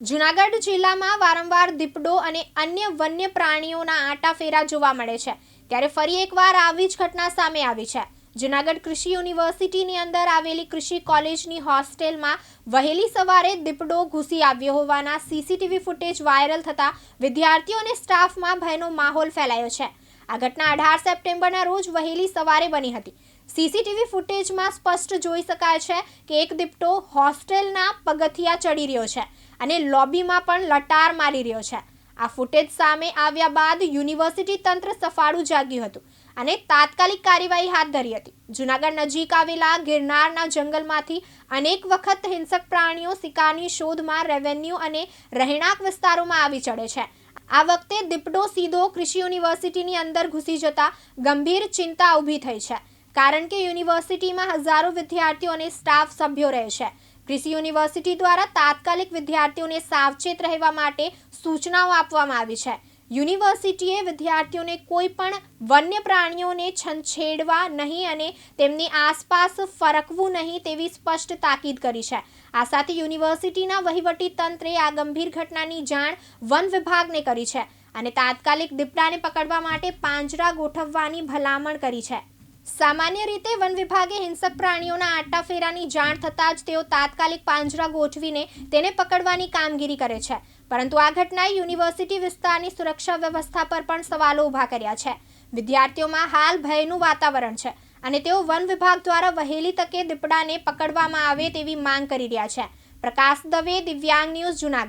જૂનાગઢ જિલ્લામાં વારંવાર દીપડો અને અન્ય વન્ય પ્રાણીઓના આટાફેરા જોવા મળે છે. ત્યારે ફરી એકવાર આવી જ ઘટના સામે આવી છે. જૂનાગઢ કૃષિ યુનિવર્સિટીની અંદર આવેલી કૃષિ કોલેજની હોસ્ટેલમાં વહેલી સવારે દીપડો ઘૂસી આવ્યો હોવાના સીસીટીવી ફૂટેજ વાયરલ થતા વિદ્યાર્થીઓ અને સ્ટાફમાં ભયનો માહોલ ફેલાયો છે. આ ઘટના અઢાર સપ્ટેમ્બરના રોજ વહેલી સવારે બની હતી. સીસીટીવી ફૂટેજમાં સ્પષ્ટ જોઈ શકાય છે કે એક દીપટો હોસ્ટેલના પગથિયા ચડી રહ્યો છે અને લોબીમાં પણ લટાર મારી રહ્યો છે. આ ફૂટેજ સામે આવ્યા બાદ યુનિવર્સિટી તંત્ર સફાળું જાગ્યું હતું અને તાત્કાલિક કાર્યવાહી હાથ ધરી હતી. જૂનાગઢ નજીક આવેલા ગિરનારના જંગલમાંથી અનેક વખત હિંસક પ્રાણીઓ શિકારની શોધમાં રેવન્યુ અને રહેણાંક વિસ્તારોમાં આવી ચડે છે. આ વખતે દીપડો સીધો કૃષિ યુનિવર્સિટીની અંદર ઘૂસી જતા ગંભીર ચિંતા ઊભી થઈ છે. કારણ કે યુનિવર્સિટીમાં હજારો વિદ્યાર્થીઓ અને સ્ટાફ સભ્યો રહે છે. કૃષિ યુનિવર્સિટી દ્વારા તાત્કાલિક વિદ્યાર્થીઓને સાવચેત રહેવા માટે સૂચનાઓ આપવામાં આવી છે. યુનિવર્સિટીએ વિદ્યાર્થીઓને કોઈ પણ વન્ય પ્રાણીઓને છંછેડવા નહીં અને તેમની આસપાસ ફરકવું નહીં તેવી સ્પષ્ટ તાકીદ કરી છે. આ સાથે યુનિવર્સિટીના વહીવટી તંત્રે આ ગંભીર ઘટનાની જાણ વન વિભાગને કરી છે અને તાત્કાલિક દીપડાને પકડવા માટે પાંજરા ગોઠવવાની ભલામણ કરી છે. સામાન્ય રીતે વન વિભાગે હિંસક પ્રાણીઓના આટાફેરાની જાણ થતાં જ તેઓ તાત્કાલિક પાંજરા ગોઠવીને તેને પકડવાની કામગીરી કરે છે. પરંતુ આ ઘટનાએ યુનિવર્સિટી વિસ્તારની સુરક્ષા વ્યવસ્થા પર પણ સવાલો ઊભા કર્યા છે. વિદ્યાર્થીઓમાં હાલ ભયનું વાતાવરણ છે અને તેઓ વન વિભાગ દ્વારા વહેલી તકે દીપડાને પકડવામાં આવે તેવી માંગ કરી રહ્યા છે. પ્રકાશ દવે, દિવ્યાંગ ન્યૂઝ જુનાગઢ.